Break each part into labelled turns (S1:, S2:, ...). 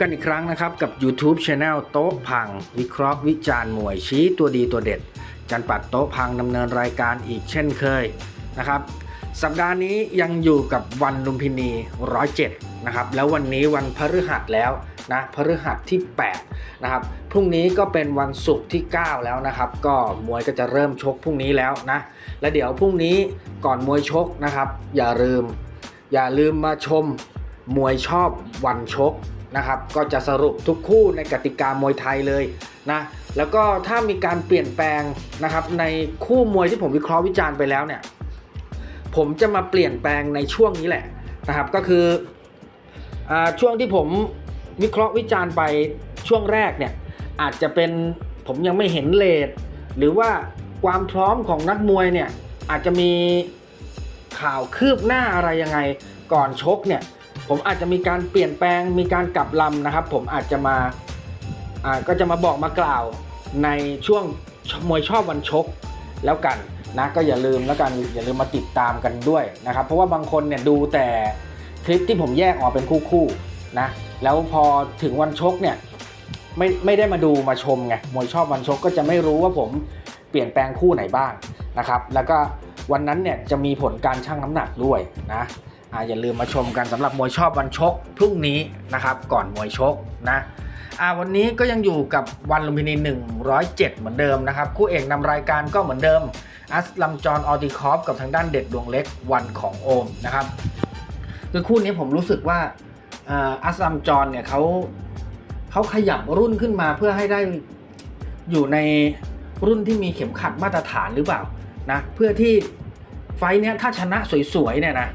S1: กันอีกครั้งนะครับ กับ YouTube Channel โต๊ะพัง วิเคราะห์วิจารณ์มวยชี้ตัวดีตัวเด็ด จันปัดโต๊ะพังดำเนินรายการอีกเช่นเคยนะครับ สัปดาห์นี้ยังอยู่กับวันลุมพินี 107 นะครับ แล้ววันนี้วันพฤหัสแล้วนะพฤหัสที่ 8 นะครับ พรุ่งนี้ก็เป็นวันศุกร์ที่ 9 แล้วนะครับ ก็มวยก็จะเริ่มชกพรุ่งนี้แล้วนะ และเดี๋ยวพรุ่งนี้ก่อนมวยชกนะครับ อย่าลืม อย่าลืมมาชมมวยชอบวันชก นะครับ ก็จะสรุปทุกคู่ในกติกามวยไทยเลยนะแล้วก็ถ้ามีการเปลี่ยนแปลงนะครับ ในคู่มวยที่ผมวิเคราะห์วิจารณ์ไปแล้วเนี่ย ผมจะมาเปลี่ยนแปลงในช่วงนี้แหละนะครับ ก็คืออช่วงที่ผมวิเคราะห์วิจารณ์ไปช่วงแรกเนี่ย อาจจะเป็นผมยังไม่เห็นเลทหรือว่าความพร้อมของนักมวยเนี่ยอาจจะมีข่าวคืบหน้าอะไรยังไงก่อนชกเนี่ย ผมอาจจะมีการเปลี่ยนแปลงมีการกลับลำนะครับ ผมอาจจะมาก็จะมาบอกมากล่าวในช่วงมวยชอบวันชกแล้วกันนะก็อย่าลืมแล้วกันอย่าลืมมาติดตามกันด้วยนะครับ เพราะว่าบางคนเนี่ยดูแต่คลิปที่ผมแยกออกเป็นคู่ๆนะแล้วพอถึงวันชกเนี่ยไม่ไม่ได้มาดูมาชมไงมวยชอบวันชกก็จะไม่รู้ว่าผมเปลี่ยนแปลงคู่ไหนบ้างนะครับ แล้วก็วันนั้นเนี่ยจะมีผลการชั่งน้ำหนักด้วยนะ ออย่าลืมมาชมกันสำหรับมวยชอบวันชกพรุ่งนี้นะครับ ก่อนมวยชกนะวันนี้ก็ยังอยู่กับวันลุมพินี 107 เหมือนเดิมนะครับ คู่เอกนำรายการก็เหมือนเดิม อัสลัมจอนออติคอฟกับทางด้านเด็ดดวงเล็กวันของโอมนะครับคือคู่นี้ผมรู้สึกว่าอัสลัมจอนเนี่ยเขาเขาขยับรุ่นขึ้นมาเพื่อให้ได้อยู่ในรุ่นที่มีเข็มขัดมาตรฐานหรือเปล่านะเพื่อที่ไฟเนี้ยถ้าชนะสวยๆเนี่ยนะ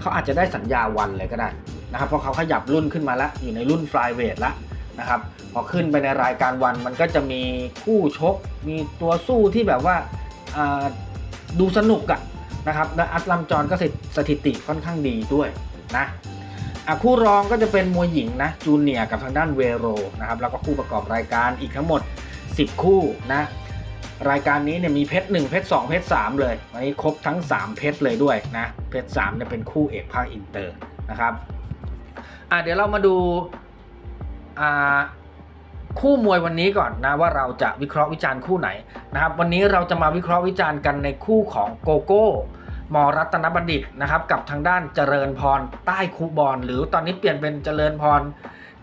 S1: เขาอาจจะได้สัญญาวันเลยก็ได้นะครับเพราะเขาขยับรุ่นขึ้นมาแล้วอยู่ในรุ่นฟลายเวทแล้วนะครับพอขึ้นไปในรายการวันมันก็จะมีคู่ชก มีตัวสู้ที่แบบว่าดูสนุกอะนะครับและอัสลัมจอนก็สถิติค่อนข้างดีด้วยนะคู่รองก็จะเป็นมวยหญิงนะจูเนียร์กับทางด้านเวโรนะครับแล้วก็คู่ประกอบรายการอีกทั้งหมด 10 คู่นะ รายการนี้เนี่ยมีเพชร1เพชร2เพชร3เลยวันนี้ครบทั้ง 3 เพชรเลยด้วยนะ เพชร3เนี่ยเป็นคู่เอกภาคอินเตอร์นะครับอะเดี๋ยวเรามาดูอ่าคู่มวยวันนี้ก่อนนะว่าเราจะวิเคราะห์วิจารณ์คู่ไหนนะครับ วันนี้เราจะมาวิเคราะห์วิจารณ์กันในคู่ของโกโก้มอรัตนบัณฑิตนะครับ กับทางด้านเจริญพรใต้คูบอลหรือตอนนี้เปลี่ยนเป็นเจริญพร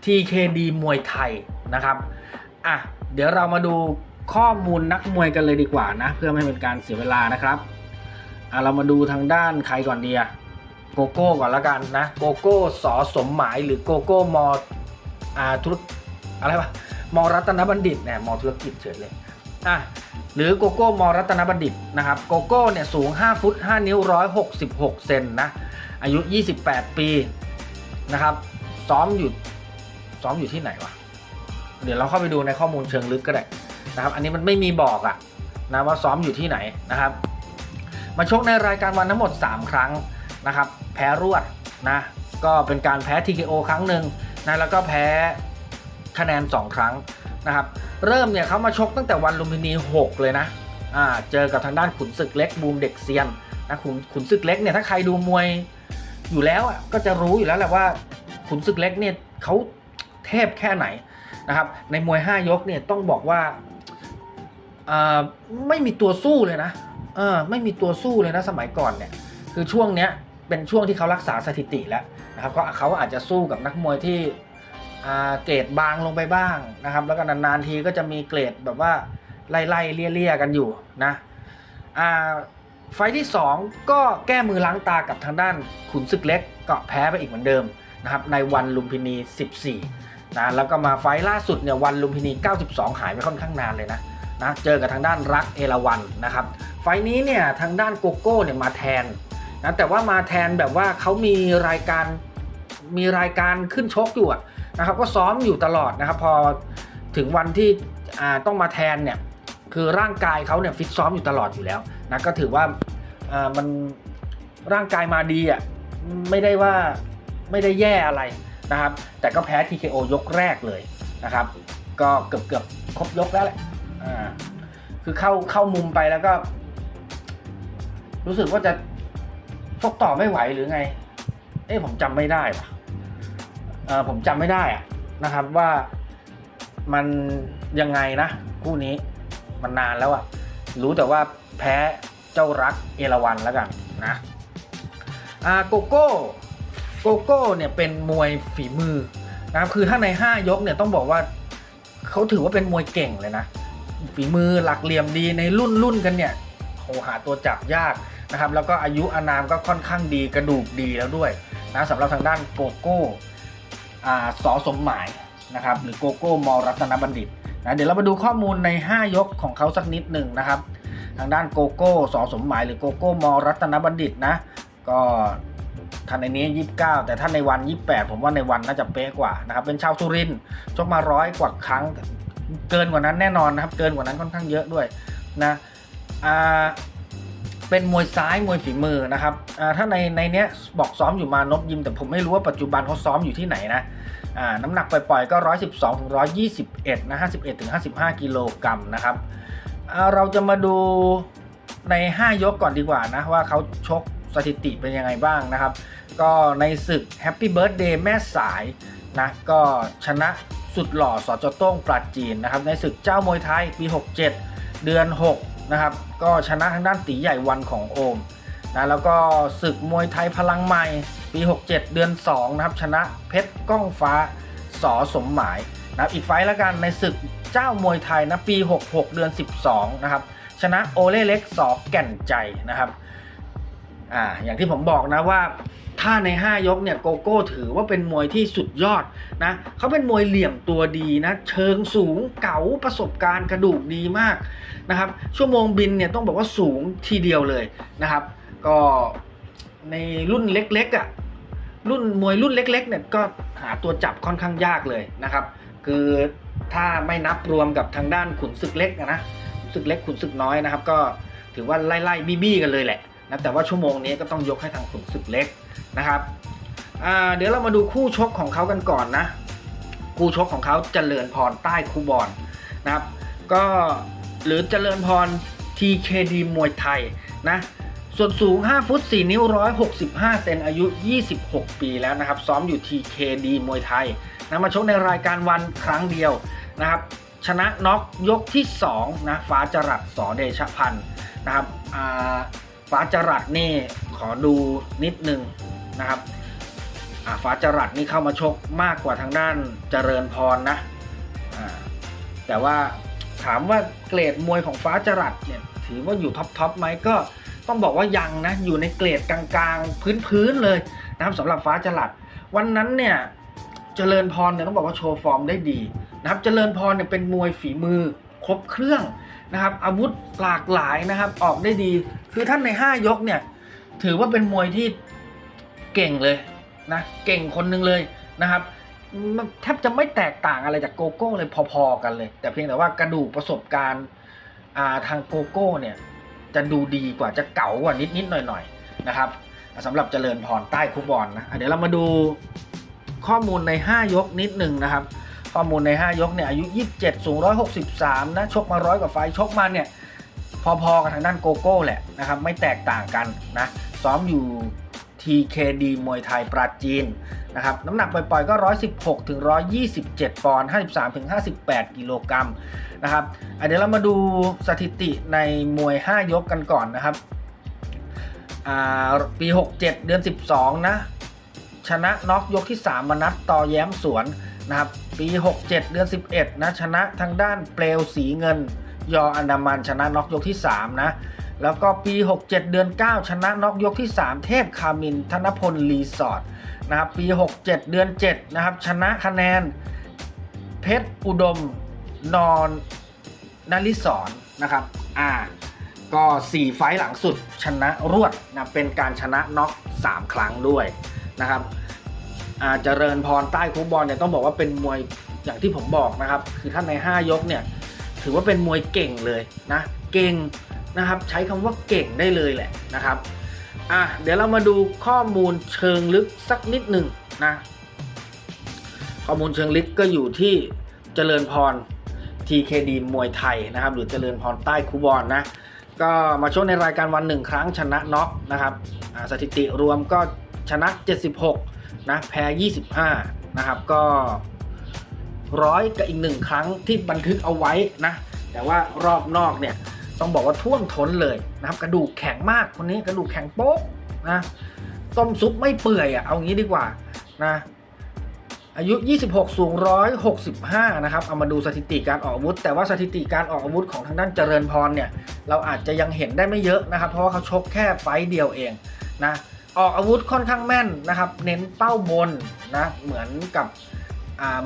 S1: TKD มวยไทยนะครับอะเดี๋ยวเรามาดู ข้อมูลนักมวยกันเลยดีกว่านะ เพื่อไม่ให้เป็นการเสียเวลานะครับอะเรามาดูทางด้านใครก่อนดีอะโกโก้ก่อนละกันนะ โกโก้สอสมหมายหรือโกโก้มอ่าธุรอะไรวะมอรัตนบัณฑิตเนี่ยมอธุรกิจเฉยเลยอะหรือโกโก้มอรัตนบัณฑิตนะครับโกโก้เนี่ยสูง 5 ฟุต 5 นิ้ว 166 เซนนะอายุ 28 ปีนะครับซ้อมอยู่ซ้อมอยู่ที่ไหนวะเดี๋ยวเราเข้าไปดูในข้อมูลเชิงลึกก็ได้ นะครับ อันนี้มันไม่มีบอกอะนะว่าซ้อมอยู่ที่ไหนนะครับ มาชกในรายการวันทั้งหมด 3 ครั้งนะครับ แพ้รวดนะก็เป็นการแพ้ TKO ครั้งหนึ่งนะแล้วก็แพ้คะแนน 2 ครั้งนะครับ เริ่มเนี่ยเขามาชกตั้งแต่วันลุมพินี 6 เลยนะอ่าเจอกับทางด้านขุนศึกเล็กบูมเด็กเซียนนะขุนขุนศึกเล็กเนี่ยถ้าใครดูมวยอยู่แล้วอะก็จะรู้อยู่แล้วแหละว่าขุนศึกเล็กเนี่ยเขา เทพแค่ไหนนะครับ ในมวย 5 ยกเนี่ยต้องบอกว่าไม่มีตัวสู้เลยนะเออไม่มีตัวสู้เลยนะสมัยก่อนเนี่ยคือช่วงเนี้ยเป็นช่วงที่เขารักษาสถิติแล้วนะครับก็เขาอาจจะสู้กับนักมวยที่เกรดบางลงไปบ้างนะครับ แล้วก็นานๆทีก็จะมีเกรดแบบว่าไล่ๆเลี่ยๆกันอยู่นะไฟท์ที่ 2 ก็แก้มือล้างตากับทางด้านขุนศึกเล็กก็แพ้ไปอีกเหมือนเดิมนะครับในวันลุมพินี 14 นะแล้วก็มาไฟล่าสุดเนี่ยวันลุมพินี 92 หายไปค่อนข้างนานเลยนะนะเจอกับทางด้านรักเอราวันนะครับไฟนี้เนี่ยทางด้านโกโก้เนี่ยมาแทนนะแต่ว่ามาแทนแบบว่าเขามีรายการมีรายการขึ้นชกอยู่นะครับก็ซ้อมอยู่ตลอดนะครับพอถึงวันที่ต้องมาแทนเนี่ยคือร่างกายเขาเนี่ยฟิตซ้อมอยู่ตลอดอยู่แล้วนะก็ถือว่าอ่ามันร่างกายมาดีอะไม่ได้ว่าไม่ได้แย่อะไร นะครับ แต่ก็แพ้ TKO ยกแรกเลยนะครับ ก็เกือบเกือบครบยกแล้วแหละอ่าคือเข้าเข้ามุมไปแล้วก็ รู้สึกว่าจะชกต่อไม่ไหวหรือไง เอ้ผมจำไม่ได้ว่ะเออผมจำไม่ได้อะนะครับว่ามันยังไงนะคู่นี้มันนานแล้วอะรู้แต่ว่าแพ้เจ้ารักเอราวันแล้วกันนะอ่าโกโก้ โกโก้เนี่ยเป็นมวยฝีมือนะครับคือถ้าใน 5 ยกเนี่ยต้องบอกว่าเขาถือว่าเป็นมวยเก่งเลยนะ ฝีมือหลักเหลี่ยมดีในรุ่นรุ่นกันเนี่ยโหหาตัวจับยากนะครับ แล้วก็อายุอานามก็ค่อนข้างดีกระดูกดีแล้วด้วยนะสำหรับทางด้านโกโก้อสอสมหมายนะครับหรือโกโก้มอรัตนบัณฑิตนะเดี๋ยวเรามาดูข้อมูลใน 5 ยกของเขาสักนิดหนึ่งนะครับ ทางด้านโกโก้สอสมหมายหรือโกโก้มอรัตนบัณฑิตนะก็ ท่านในนี้ 29 แต่ท่านในวัน 28 ผมว่าในวันน่าจะเป๊ะกว่านะครับ เป็นชาวสุรินชกมาร้อยกว่าครั้ง เกินกว่านั้นแน่นอนนะครับ เกินกว่านั้นค่อนข้างเยอะด้วยนะอ่าเป็นมวยซ้ายมวยฝีมือนะครับถ้าในในเนี้ยบอกซ้อมอยู่มานพยิม แต่ผมไม่รู้ว่าปัจจุบันเขาซ้อมอยู่ที่ไหนนะน้ำหนักปล่อยๆก็ 112ถึง121นะ51ถึง55 กิโลกรัมนะครับเราจะมาดูใน 5 ยกก่อนดีกว่านะว่าเขาชก สถิติเป็นยังไงบ้างนะครับ ก็ในศึก Happy Birthday แม่สายนะก็ชนะสุดหล่อสอจโต้งปราจีนนะครับในศึกเจ้ามวยไทยปี 67 เดือน 6 นะครับ ก็ชนะทางด้านตีใหญ่วันของโอมนะแล้วก็ศึกมวยไทยพลังใหม่ปี 67 เดือน 2 นะครับ ชนะเพชรก้องฟ้าสอสมหมายนะครับอีกไฟล์ละกันในศึกเจ้ามวยไทยนะปี 66 เดือน 12 นะครับ ชนะโอเล่เล็กสอแก่นใจนะครับ อ่าอย่างที่ผมบอกนะว่าถ้าใน 5 ยกเนี่ยโกโก้ถือว่าเป็นมวยที่สุดยอดนะเขาเป็นมวยเหลี่ยมตัวดีนะ เชิงสูงเก๋าประสบการณ์กระดูกดีมากนะครับ ชั่วโมงบินเนี่ยต้องบอกว่าสูงทีเดียวเลยนะครับ ก็ในรุ่นเล็กๆอะ่ะรุ่นมวยรุ่นเล็กๆเนี่ยก็หาตัวจับค่อนข้างยากเลยนะครับ คือถ้าไม่นับรวมกับทางด้านขุนศึกเล็กนะขุนศึกเล็กขุนศึกน้อยนะครับ ก็ถือว่าไล่ๆบี้ๆกันเลยแหละ นะแต่ว่าชั่วโมงนี้ก็ต้องยกให้ทางขุนศึกเล็กนะครับเดี๋ยวเรามาดูคู่ชกของเขากันก่อนนะ คู่ชกของเขาเจริญพรใต้คูบอลนะครับ ก็หรือเจริญพร TKD มวยไทยนะส่วนสูง 5 ฟุต 4 นิ้ว 165 เซน อายุ 26 ปีแล้วนะครับ ซ้อมอยู่ TKD มวยไทยนะมาชกในรายการวันครั้งเดียวนะครับ ชนะน็อกยกที่ 2 นะ ฟ้าจรัสสอเดชพันธ์นะครับอ่า ฟ้าจรัสนี่ขอดูนิดนึงนะครับอ่าฟ้าจรัสนี่เข้ามาชกมากกว่าทางด้านเจริญพรนะอ่าแต่ว่าถามว่าเกรดมวยของฟ้าจรัสเนี่ยถือว่าอยู่ท็อปทอปไหมก็ต้องบอกว่ายังนะอยู่ในเกรดกลางๆพื้นๆเลยนะครับสำหรับฟ้าจรัสวันนั้นเนี่ยเจริญพรเนี่ยต้องบอกว่าโชว์ฟอร์มได้ดีนะครับเจริญพรเนี่ยเป็นมวยฝีมือครบเครื่อง นะครับอาวุธหลากหลายนะครับออกได้ดี คือท่านใน 5 ยกเนี่ยถือว่าเป็นมวยที่เก่งเลยนะเก่งคนหนึ่งเลยนะครับมันแทบจะไม่แตกต่างอะไรจากโกโก้เลยพอๆกันเลย แต่เพียงแต่ว่ากระดูกประสบการณ์าทางโกโก้เนี่ยจะดูดีกว่าจะเก๋ากว่านิดๆหน่อยๆนะครับสำหรับเจริญพรใต้คุบอลนะะเดี๋ยวเรามาดูข้อมูลใน 5 ยกนิดหนึ่งนะครับ ข้อมูลใน 5 ยกเนี่ยอายุ 27 สูง 163 นะ ชกมาร้อยกว่าไฟชกมาเนี่ยพอๆกับทางด้านโกโก้แหละนะครับไม่แตกต่างกันนะซ้อมอยู่ TKD มวยไทยปราจีนนะครับน้ำหนักปล่อยๆก็ 116ถึง127 ปอนด์53ถึง58 กิโลกรัมนะครับเดี๋ยวเรามาดูสถิติในมวย 5 ยกกันก่อนนะครับปี 67 เดือน 12 นะ ชนะน็อกยกที่ 3มานัดต่อแย้มสวน นะครับ ปี 67 เดือน 11 นะชนะทางด้านเปลวสีเงิน ยออันดามันชนะน็อกยกที่ 3 นะ แล้วก็ปี 67 เดือน 9 ชนะน็อกยกที่ 3 เทพคามิน ธนพลรีสอร์ทนะครับปี 67 เดือน 7 นะครับ ชนะคะแนน เพชรอุดมนอนนาริสอนนะครับอ่าก็ 4 ไฟล์หลังสุดชนะรวดนะเป็นการชนะน็อก3 ครั้งด้วยนะครับ อาจเจริญพรใต้คูบอลเนี่ยต้องบอกว่าเป็นมวยอย่างที่ผมบอกนะครับ คือท่านใน 5 ยกเนี่ยถือว่าเป็นมวยเก่งเลยนะเก่งนะครับใช้คำว่าเก่งได้เลยแหละนะครับอะเดี๋ยวเรามาดูข้อมูลเชิงลึกสักนิดหนึ่งนะข้อมูลเชิงลึกก็อยู่ที่เจริญพร TKD มวยไทยนะครับ หรือเจริญพรใต้คูบอลนะก็มาชกในรายการวันหนึ่งครั้งชนะน็อกนะครับสถิติรวมก็ ชนะ 76 นะ แพ้ 25 นะครับ ก็ร้อยกับอีกหนึ่งครั้งที่บันทึกเอาไว้นะ แต่ว่ารอบนอกเนี่ยต้องบอกว่าท่วมท้นเลยนะครับ กระดูกแข็งมากคนนี้กระดูกแข็งโป๊กนะต้มซุปไม่เปื่อยอะ่ะเอางี้ดีกว่านะอายุ 26 สูง 165 นะครับ เอามาดูสถิติการออกอาวุธ แต่ว่าสถิติการออกอาวุธของทางด้านเจริญพรเนี่ย เราอาจจะยังเห็นได้ไม่เยอะนะครับ เพราะว่าเขาชกแค่ไฟเดียวเองนะ ออกอาวุธค่อนข้างแม่นนะครับ เน้นเป้าบนนะเหมือนกับ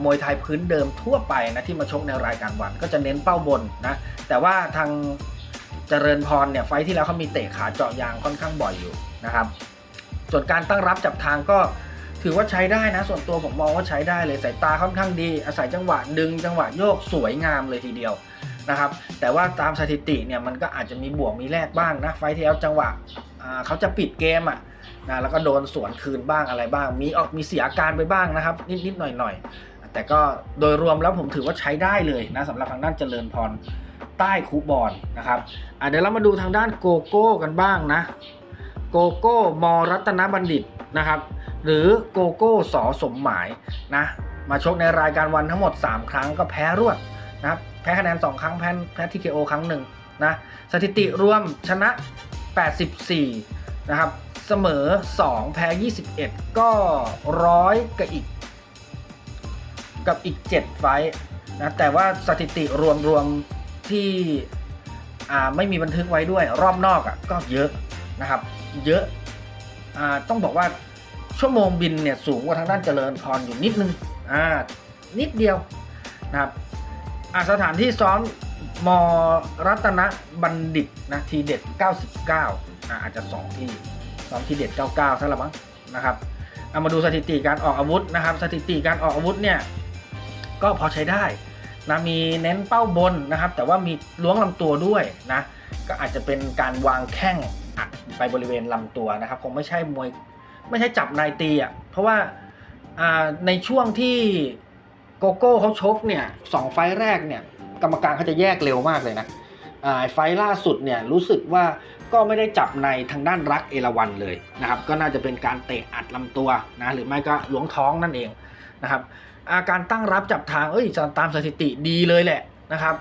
S1: มวยไทยพื้นเดิมทั่วไปนะที่มาชกในรายการวันก็จะเน้นเป้าบนนะแต่ว่าทางเจริญพรเนี่ยไฟที่แล้วเขามีเตะขาเจาะยางค่อนข้างบ่อยอยู่นะครับ ส่วนการตั้งรับจับทางก็ถือว่าใช้ได้นะ ส่วนตัวผมมองว่าใช้ได้เลยสายตาค่อนข้างดี อาศัยจังหวะดึงจังหวะโยกสวยงามเลยทีเดียวนะครับ แต่ว่าตามสถิติเนี่ยมันก็อาจจะมีบวกมีแลกบ้างนะไฟที่แล้วจังหวะเขาจะปิดเกมอะ นะแล้วก็โดนสวนคืนบ้างอะไรบ้าง มีออกมีเสียอาการไปบ้างนะครับ นิดนิดหน่อยหน่อยๆแต่ก็โดยรวมแล้วผมถือว่าใช้ได้เลยนะสำหรับทางด้านเจริญพรใต้คูบอลนะครับเดี๋ยวเรามาดูทางด้านโกโก้กันบ้างนะโกโก้มรัตนบัณฑิตนะครับ หรือโกโก้สอสมหมายนะมาชกในรายการวันทั้งหมด 3 ครั้งก็แพ้รวดนะครับแพ้คะแนน 2 ครั้งแพ้แพ้ทีเคโอครั้งหนึ่งนะสถิติรวมชนะ 84 นะครับ เสมอ 2 แพ้ 21 ก็ร้อยกับอีก กับอีก 7 ไฟนะแต่ว่าสถิติรวมๆที่ไม่มีบันทึกไว้ด้วยรอบนอกอะก็เยอะนะครับ เยอะอต้องบอกว่าชั่วโมงบินเนี่ยสูงกว่าทางด้านเจริญพรอยู่นิดนึงอ่านิดเดียวนะครับสถานที่ซ้อมมรัตนบัณฑิตนะทีเด็ด 99อ่าอาจจะ 2 ที่ ซ้อมทีเด็ด99ซะละมั้งนะครับเอามาดูสถิติการออกอาวุธนะครับ สถิติการออกอาวุธเนี่ยก็พอใช้ได้นะมีเน้นเป้าบนนะครับ แต่ว่ามีล้วงลำตัวด้วยนะก็อาจจะเป็นการวางแข้งอัดไปบริเวณลำตัวนะครับ คงไม่ใช่มวยไม่ใช่จับนายตีอะเพราะว่าในช่วงที่โกโก้เขาชกเนี่ยสองไฟแรกเนี่ยกรรมการเขาจะแยกเร็วมากเลยนะไฟล่าสุดเนี่ยรู้สึกว่า ก็ไม่ได้จับในทางด้านรักเอราวันเลยนะครับ ก็น่าจะเป็นการเตะอัดลำตัวนะหรือไม่ก็หลวงท้องนั่นเองนะครับอาการตั้งรับจับทางเอ้ยตามสถิติดีเลยแหละนะครับ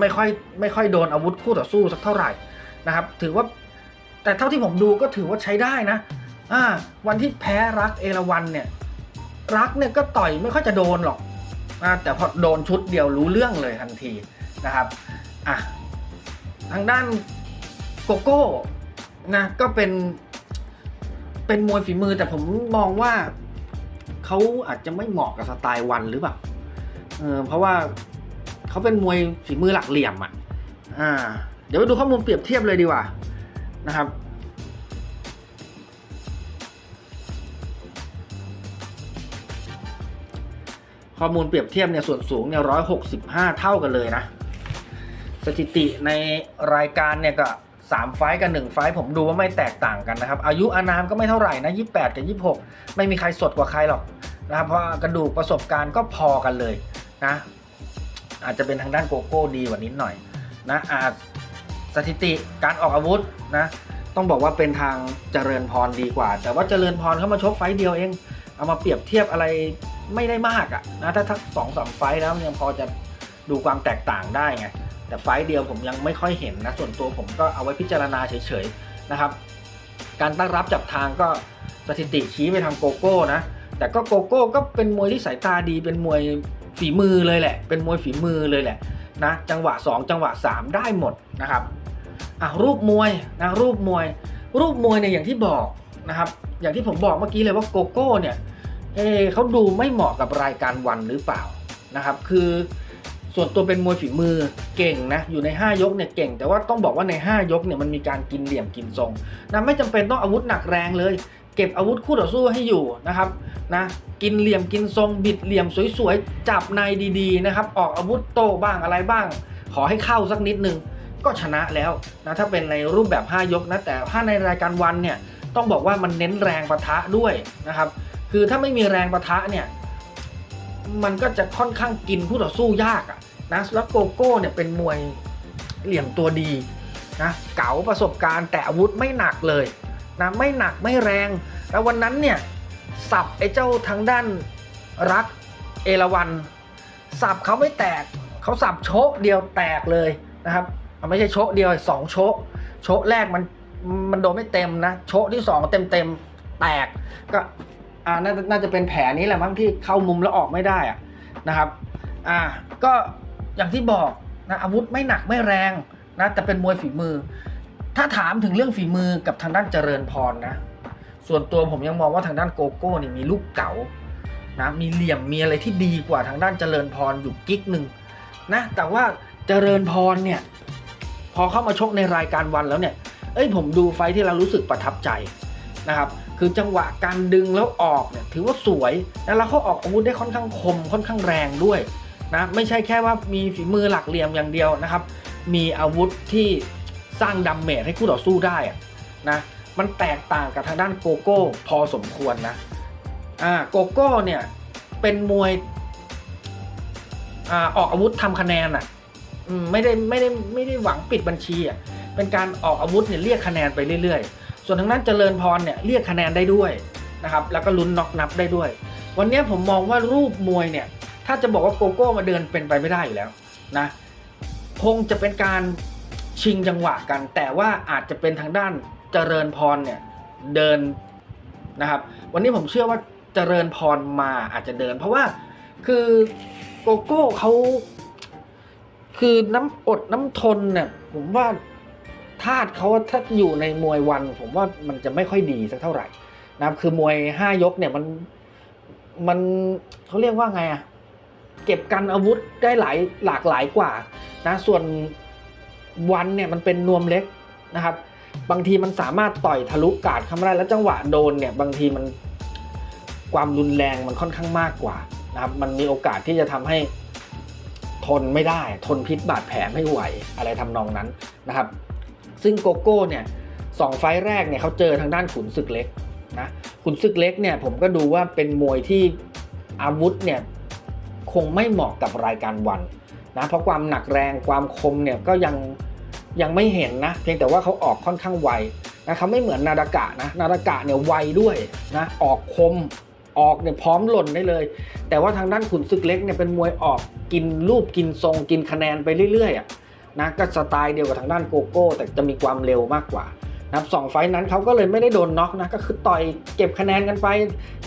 S1: ไม่ค่อยไม่ค่อยโดนอาวุธคู่ต่อสู้สักเท่าไหร่นะครับ ถือว่าแต่เท่าที่ผมดูก็ถือว่าใช้ได้นะอ่าวันที่แพ้รักเอราวันเนี่ยรักเนี่ยก็ต่อยไม่ค่อยจะโดนหรอกอ่าแต่พอโดนชุดเดียวรู้เรื่องเลยทันทีนะครับอะทางด้าน โกโก้นะก็เป็นเป็นมวยฝีมือแต่ผมมองว่าเขาอาจจะไม่เหมาะกับสไตล์วันหรือเปล่าเออเพราะว่าเขาเป็นมวยฝีมือหลักเหลี่ยมอะอ่า เดี๋ยวไปดูข้อมูลเปรียบเทียบเลยดีกว่านะครับข้อมูลเปรียบเทียบเนี่ยส่วนสูงเนี่ยร้อยหกสิบห้าเท่ากันเลยนะ สถิติในรายการเนี่ยก็ สามไฟกับหนึ่งไฟผมดูว่าไม่แตกต่างกันนะครับ อายุอานามก็ไม่เท่าไหร่นะยี่แปดกับยี่หกไม่มีใครสดกว่าใครหรอกนะครับเพราะกระดูกประสบการณ์ก็พอกันเลยนะ อาจจะเป็นทางด้านโกโก้ดีกว่านิดหน่อยนะอาจสถิติการออกอาวุธนะ ต้องบอกว่าเป็นทางเจริญพรดีกว่า แต่ว่าเจริญพรเข้ามาชกไฟเดียวเอง เอามาเปรียบเทียบอะไรไม่ได้มากอะนะถ้าทักสองสามไฟแล้วยังพอจะดูความแตกต่างได้ไง แต่ไฟต์เดียวผมยังไม่ค่อยเห็นนะ ส่วนตัวผมก็เอาไว้พิจารณาเฉยๆนะครับ การตั้งรับจับทางก็สถิติชี้ไปทางโกโก้นะ แต่ก็โกโก้ก็เป็นมวยที่สายตาดี เป็นมวยฝีมือเลยแหละ เป็นมวยฝีมือเลยแหละนะ จังหวะ 2 จังหวะ 3 ได้หมดนะครับอะรูปมวยนะรูปมวย รูปมวยเนี่ยอย่างที่บอกนะครับ อย่างที่ผมบอกเมื่อกี้เลยว่าโกโก้เนี่ย เออเขาดูไม่เหมาะกับรายการวันหรือเปล่านะครับ คือ ส่วนตัวเป็นมวยฝีมือเก่งนะอยู่ใน 5 ยกเนี่ยเก่ง แต่ว่าต้องบอกว่าใน 5 ยกเนี่ยมันมีการกินเหลี่ยมกินทรงนะไม่จำเป็นต้องอาวุธหนักแรงเลย เก็บอาวุธคู่ต่อสู้ให้อยู่นะครับนะกินเหลี่ยมกินทรง บิดเหลี่ยมสวยๆจับในดีๆนะครับออกอาวุธโต้บ้างอะไรบ้าง ขอให้เข้าสักนิดนึงก็ชนะแล้วนะถ้าเป็นในรูปแบบ 5 ยกนะแต่ถ้าในรายการวันเนี่ยต้องบอกว่ามันเน้นแรงประทะด้วยนะครับคือถ้าไม่มีแรงประทะเนี่ยมันก็จะค่อนข้างกินคู่ต่อสู้ยากอะ นะแล้วโกโก้เนี่ยเป็นมวยเหลี่ยมตัวดีนะเก๋าประสบการณ์แต่อาวุธไม่หนักเลยนะไม่หนักไม่แรง แล้ววันนั้นเนี่ยสับไอ้เจ้าทางด้านรักเอราวันสับเขาไม่แตกเขาสับโชะเดียวแตกเลยนะครับไม่ใช่โชะเดียวสองโชะโชะแรกมันมันโดนไม่เต็มนะโชะที่สองเต็มเต็มแตกก็อ่านาน่าจะเป็นแผลนี้แหละมั้งที่เข้ามุมแล้วออกไม่ได้อะนะครับอ่าก็ อย่างที่บอกนะอาวุธไม่หนักไม่แรงนะแต่เป็นมวยฝีมือ ถ้าถามถึงเรื่องฝีมือกับทางด้านเจริญพรนะ ส่วนตัวผมยังมองว่าทางด้านโกโก้นี่มีลูกเก๋านะมีเหลี่ยมมีอะไรที่ดีกว่าทางด้านเจริญพรอยู่กิ๊กหนึ่งนะแต่ว่าเจริญพรเนี่ยพอเข้ามาชกในรายการวันแล้วเนี่ย เอ้ยผมดูไฟท์ที่เรารู้สึกประทับใจนะครับ คือจังหวะการดึงแล้วออกเนี่ยถือว่าสวย แล้วเขาออกอาวุธได้ค่อนข้างคมค่อนข้างแรงด้วย นะไม่ใช่แค่ว่ามีฝีมือหลักเหลี่ยมอย่างเดียวนะครับ มีอาวุธที่สร้างดัมเมจให้คู่ต่อสู้ได้นะมันแตกต่างกับทางด้านโกโก้พอสมควรนะอ่าโกโก้เนี่ยเป็นมวยอ่าออกอาวุธทำคะแนนอะไม่ได้ไม่ได้ไม่ได้หวังปิดบัญชีอะเป็นการออกอาวุธเนี่ยเรียกคะแนนไปเรื่อยๆ ส่วนทางด้านเจริญพรเนี่ยเรียกคะแนนได้ด้วยนะครับแล้วก็ลุ้นน็อกนับได้ด้วย วันนี้ผมมองว่ารูปมวยเนี่ย ถ้าจะบอกว่าโกโก้มาเดินเป็นไปไม่ได้อยู่แล้วนะคงจะเป็นการชิงจังหวะกัน แต่ว่าอาจจะเป็นทางด้านเจริญพรเนี่ยเดินนะครับ วันนี้ผมเชื่อว่าเจริญพรมาอาจจะเดิน เพราะว่าคือโกโก้เขาคือน้ำอดน้ำทนเนี่ยผมว่าธาตุเขาถ้าอยู่ในมวยวัน ผมว่ามันจะไม่ค่อยดีสักเท่าไหร่นะครับคือมวยห้ายกเนี่ยมันมันเขาเรียกว่าไงอะ เก็บกันอาวุธได้หลายหลากหลายกว่านะส่วนวันเนี่ยมันเป็นนวมเล็กนะครับ บางทีมันสามารถต่อยทะลุกาดเข้ามาได้แล้วจังหวะโดนเนี่ยบางทีมันความรุนแรงมันค่อนข้างมากกว่านะครับมันมีโอกาสที่จะทำให้ทนไม่ได้ทนพิษบาดแผลไม่ไหวอะไรทำนองนั้นนะครับ ซึ่งโกโก้เนี่ยสองไฟแรกเนี่ยเขาเจอทางด้านขุนศึกเล็กนะขุนศึกเล็กเนี่ยผมก็ดูว่าเป็นมวยที่อาวุธเนี่ย คงไม่เหมาะกับรายการวันนะเพราะความหนักแรงความคมเนี่ยก็ยังยังไม่เห็นนะ เพียงแต่ว่าเขาออกค่อนข้างไวนะเขาไม่เหมือนนาดากะนะนาดากะเนี่ยไวด้วยนะออกคมออกเนี่ยพร้อมหล่นได้เลย แต่ว่าทางด้านขุนศึกเล็กเนี่ยเป็นมวยออกกินรูปกินทรง กินคะแนนไปเรื่อยๆอะนะก็สไตล์เดียวกับทางด้านโกโก้ แต่จะมีความเร็วมากกว่านะครับสองไฟนั้นเขาก็เลยไม่ได้โดนน็อกนะก็คือต่อยเก็บคะแนนกันไป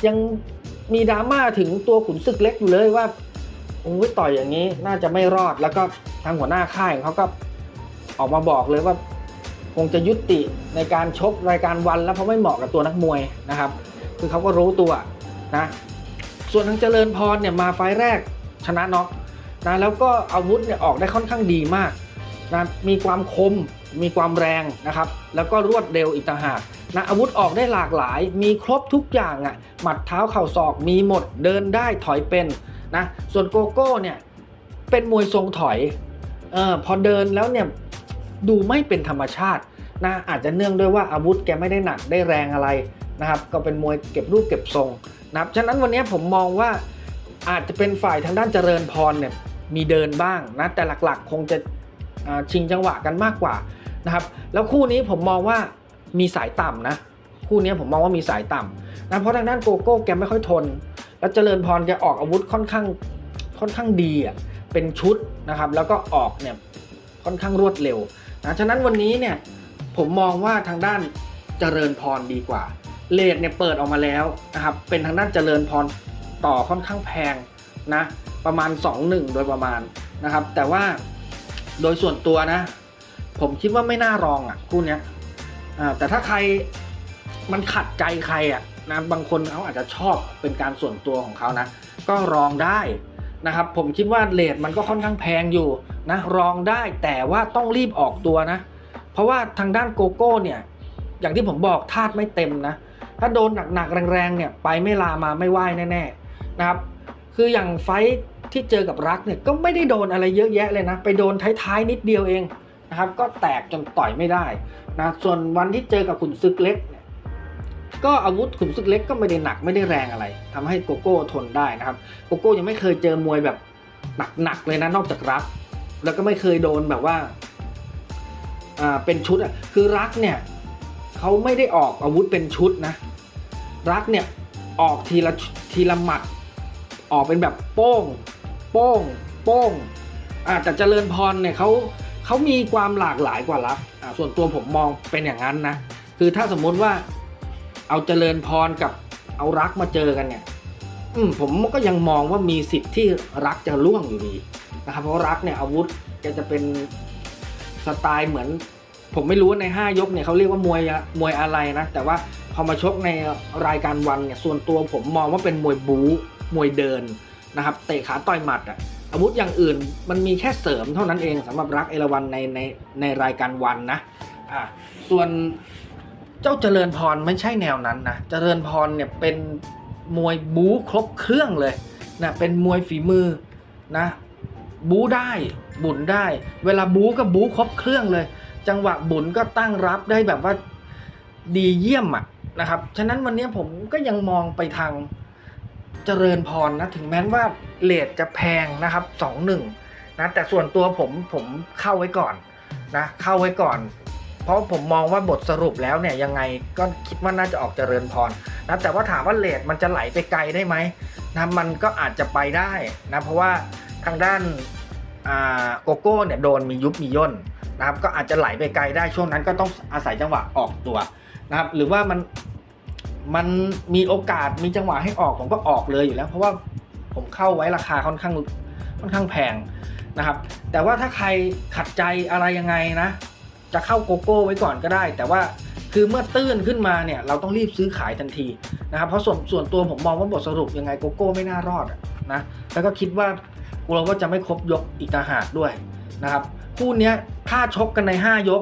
S1: ยังมีดราม่าถึงตัวขุนศึกเล็กอยู่เลยว่า โอ้ยต่อยอย่างนี้น่าจะไม่รอดแล้วก็ทางหัวหน้าค่ายของเขาก็ออกมาบอกเลยว่าคงจะยุติในการชกรายการวันแล้วเพราะไม่เหมาะกับตัวนักมวยนะครับ คือเขาก็รู้ตัวนะส่วนทางเจริญพรเนี่ยมาไฟแรกชนะน็อกนะแล้วก็อาวุธเนี่ยออกได้ค่อนข้างดีมากนะมีความคมมีความแรงนะครับ แล้วก็รวดเร็วอีกต่างหากนะอาวุธออกได้หลากหลาย มีครบทุกอย่างอะ่ะหมัดเท้าเข่าศอกมีหมดเดินได้ถอยเป็น นะส่วนโกโก้เนี่ยเป็นมวยทรงถอยเออพอเดินแล้วเนี่ยดูไม่เป็นธรรมชาตินะอาจจะเนื่องด้วยว่าอาวุธแกไม่ได้หนักได้แรงอะไรนะครับก็เป็นมวยเก็บรูปเก็บทรงนะครับฉะนั้นวันนี้ผมมองว่าอาจจะเป็นฝ่ายทางด้านเจริญพรเนี่ยมีเดินบ้างนะแต่หลักๆ คงจะชิงจังหวะกันมากกว่านะครับแล้วคู่นี้ผมมองว่ามีสายต่ำนะคู่นี้ผมมองว่ามีสายต่ำนะเพราะทางด้านโกโก้แกไม่ค่อยทน แล้วเจริญพรแกออกอาวุธค่อนข้างค่อนข้างดีอะเป็นชุดนะครับ แล้วก็ออกเนี่ยค่อนข้างรวดเร็วนะฉะนั้นวันนี้เนี่ยผมมองว่าทางด้านเจริญพรดีกว่าเลทเนี่ยเปิดออกมาแล้วนะครับเป็นทางด้านเจริญพรต่อค่อนข้างแพงนะประมาณ 2-1 โดยประมาณนะครับ แต่ว่าโดยส่วนตัวนะ ผมคิดว่าไม่น่ารองอะคู่เนี้ยอ่าแต่ถ้าใครมันขัดใจใครอะ นะบางคนเขาอาจจะชอบเป็นการส่วนตัวของเขานะ ก็รองได้นะครับ ผมคิดว่าเลทมันก็ค่อนข้างแพงอยู่นะ รองได้แต่ว่าต้องรีบออกตัวนะ เพราะว่าทางด้านโกโก้เนี่ย อย่างที่ผมบอกธาตุไม่เต็มนะ ถ้าโดนหนักๆแรงๆเนี่ยไปไม่ลามาไม่ไหวแน่ๆนะครับ คืออย่างไฟที่เจอกับรักเนี่ยก็ไม่ได้โดนอะไรเยอะแยะเลยนะ ไปโดนท้ายๆนิดเดียวเองนะครับ ก็แตกจนต่อยไม่ได้นะ ส่วนวันที่เจอกับขุนศึกเล็กเนี่ย ก็อาวุธขุนศึกเล็กก็ไม่ได้หนักไม่ได้แรงอะไรทำให้โกโก้ทนได้นะครับ โกโก้ยังไม่เคยเจอมวยแบบหนักๆเลยนะนอกจากรัก แล้วก็ไม่เคยโดนแบบว่าอ่าเป็นชุดอะคือรักเนี่ยเขาไม่ได้ออกอาวุธเป็นชุดนะ รักเนี่ยออกทีละทีละหมัด ออกเป็นแบบโป้ง โป้ง โป้งอ่าแต่เจริญพรเนี่ยเขาเขามีความหลากหลายกว่ารักอ่าส่วนตัวผมมองเป็นอย่างนั้นนะ คือถ้าสมมติว่า เอาเจริญพรกับเอารักมาเจอกันเนี่ยอืมผมก็ยังมองว่ามีสิทธิ์ที่รักจะล่วงอยู่ดีนะครับ เพราะรักเนี่ยอาวุธแกจะเป็นสไตล์เหมือน ผมไม่รู้ว่าใน 5 ยกเนี่ยเขาเรียกว่ามวยมวยอะไรนะ แต่ว่าพอมาชกในรายการวันเนี่ยส่วนตัวผมมองว่าเป็นมวยบู๊มวยเดินนะครับเตะขาต่อยหมัดอะอาวุธอย่างอื่นมันมีแค่เสริมเท่านั้นเองสำหรับรักเอราวันในในในรายการวันนะอ่าส่วน เจ้าเจริญพรไม่ใช่แนวนั้นนะเจริญพรเนี่ยเป็นมวยบู๊ครบเครื่องเลยนะเป็นมวยฝีมือนะบู๊ได้บุญได้ เวลาบู๊ก็บู๊ครบเครื่องเลย จังหวะบุญก็ตั้งรับได้แบบว่าดีเยี่ยมอะนะครับฉะนั้นวันนี้ผมก็ยังมองไปทางเจริญพรนะถึงแม้ว่าเลทจะแพงนะครับสองหนึ่งนะแต่ส่วนตัวผมผมเข้าไว้ก่อนนะเข้าไว้ก่อน เพราะผมมองว่าบทสรุปแล้วเนี่ยยังไงก็คิดว่าน่าจะออกเจริญพรนะแต่ว่าถามว่าเลทมันจะไหลไปไกลได้ไหมนะมันก็อาจจะไปได้นะเพราะว่าทางด้านโกโก้เนี่ยโดนมียุบมีย่นนะครับก็อาจจะไหลไปไกลได้ช่วงนั้นก็ต้องอาศัยจังหวะออกตัวนะครับหรือว่ามันมันมีโอกาสมีจังหวะให้ออกผมก็ออกเลยอยู่แล้ว เพราะว่าผมเข้าไว้ราคาค่อนข้างค่อนข้างแพงนะครับ แต่ว่าถ้าใครขัดใจอะไรยังไงนะ จะเข้าโกโก้ไว้ก่อนก็ได้ แต่ว่าคือเมื่อตื้นขึ้นมาเนี่ยเราต้องรีบซื้อขายทันทีนะครับเพราะส่วนส่วนตัวผมมองว่าบทสรุปยังไงโกโก้ไม่น่ารอดนะแล้วก็คิดว่าเราก็จะไม่ครบยกอีกตาหากด้วยนะครับคู่เนี้ยถ้าชกกันใน 5 ยก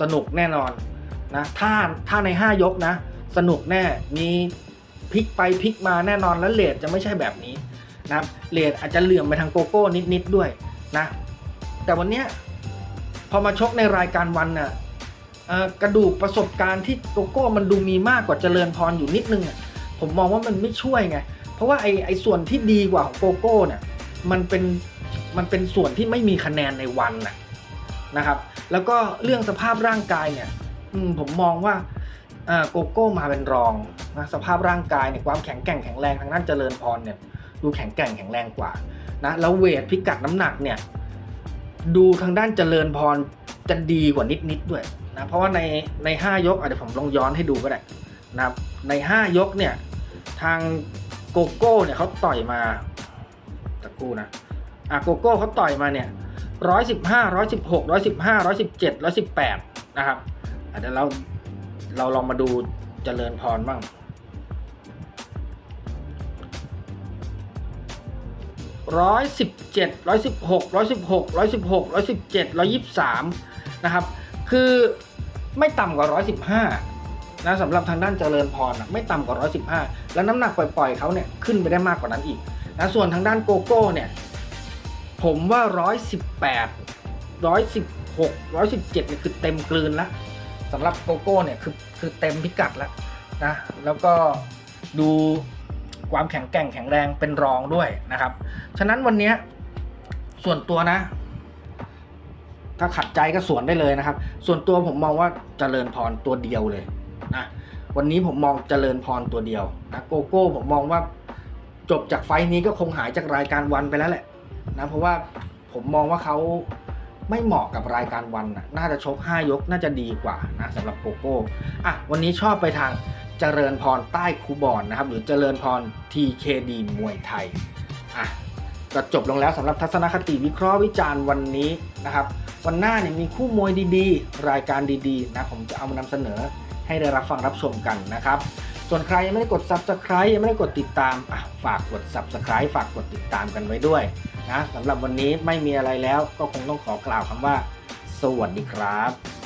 S1: สนุกแน่นอนนะถ้าถ้าใน 5 ยกนะ สนุกแน่มีพลิกไปพลิกมาแน่นอนแล้วเลดจะไม่ใช่แบบนี้นะครับเลดอาจจะเหลื่อมไปทางโกโก้นิดๆด้วยนะแต่วันนี้ พอมาชกในรายการวันน่ะกระดูกประสบการณ์ที่โกโก้มันดูมีมากกว่าเจริญพรอยู่นิดนึงอะผมมองว่ามันไม่ช่วยไง เพราะว่าไอไอส่วนที่ดีกว่าของโกโก้เนี่ยมันเป็นมันเป็นส่วนที่ไม่มีคะแนนในวันนะนะครับ แล้วก็เรื่องสภาพร่างกายเนี่ยผมมองว่าโกโก้มาเป็นรองนะสภาพร่างกายเนี่ยความแข็งแกร่งแข็งแรงทางด้านเจริญพรเนี่ยดูแข็งแกร่งแข็งแรงกว่านะแล้วเวทพิกัดน้ำหนักเนี่ย ดูทางด้านเจริญพรจะดีกว่านิดๆด้วยนะเพราะว่าในในห้ายกอะเดี๋ยวผมลองย้อนให้ดูก็ได้นะครับในห้ายกเนี่ยทางโกโก้เนี่ยเขาต่อยมาตะกูนะอะโกโก้เขาต่อยมาเนี่ยร้อยสิบห้าร้อยสิบหกร้อยสิบห้าร้อยสิบเจ็ดร้อยสิบแปดนะครับอะเดี๋ยวเราเราลองมาดูเจริญพรบ้าง ร้อยสิบเจ็ดร้อยสิบหกร้อยสิบหกร้อยสิบหกร้อยสิบเจ็ดร้อยยี่สิบสามนะครับ คือไม่ต่ำกว่าร้อยสิบห้านะสำหรับทางด้านเจริญพรนะไม่ต่ำกว่าร้อยสิบห้าแล้วน้ำหนักปล่อยๆเขาเนี่ยขึ้นไปได้มากกว่านั้นอีกนะส่วนทางด้านโกโก้เนี่ย ผมว่าร้อยสิบแปดร้อยสิบหกร้อยสิบเจ็ดเนี่ยคือเต็มกลืนแล้วสำหรับโกโก้เนี่ยคือคือเต็มพิกัดแล้วนะ แล้วก็ดู ความแข็งแกร่งแข็งแรงเป็นรองด้วยนะครับ ฉะนั้นวันนี้ส่วนตัวนะ ถ้าขัดใจก็สวนได้เลยนะครับ ส่วนตัวผมมองว่าเจริญพรตัวเดียวเลยนะวันนี้ผมมองเจริญพรตัวเดียวนะโกโก้ผมมองว่าจบจากไฟนี้ก็คงหายจากรายการวันไปแล้วแหละนะเพราะว่าผมมองว่าเขาไม่เหมาะกับรายการวันนะน่าจะชก 5 ยกน่าจะดีกว่านะสำหรับโกโก้อะวันนี้ชอบไปทาง เจริญพรใต้คูบอลนะครับ หรือเจริญพร TKD มวยไทยอะก็จบลงแล้วสำหรับทัศนคติวิเคราะห์วิจารณ์วันนี้นะครับ วันหน้าเนี่ยมีคู่มวยดีๆ รายการดีๆนะผมจะเอามานำเสนอให้ได้รับฟังรับชมกันนะครับ ส่วนใครยังไม่ได้กด subscribe ยังไม่ได้กดติดตามอะฝากกด subscribe ฝากกดติดตามกันไว้ด้วยนะสำหรับวันนี้ไม่มีอะไรแล้วก็คงต้องขอกล่าวคำว่า สวัสดีครับ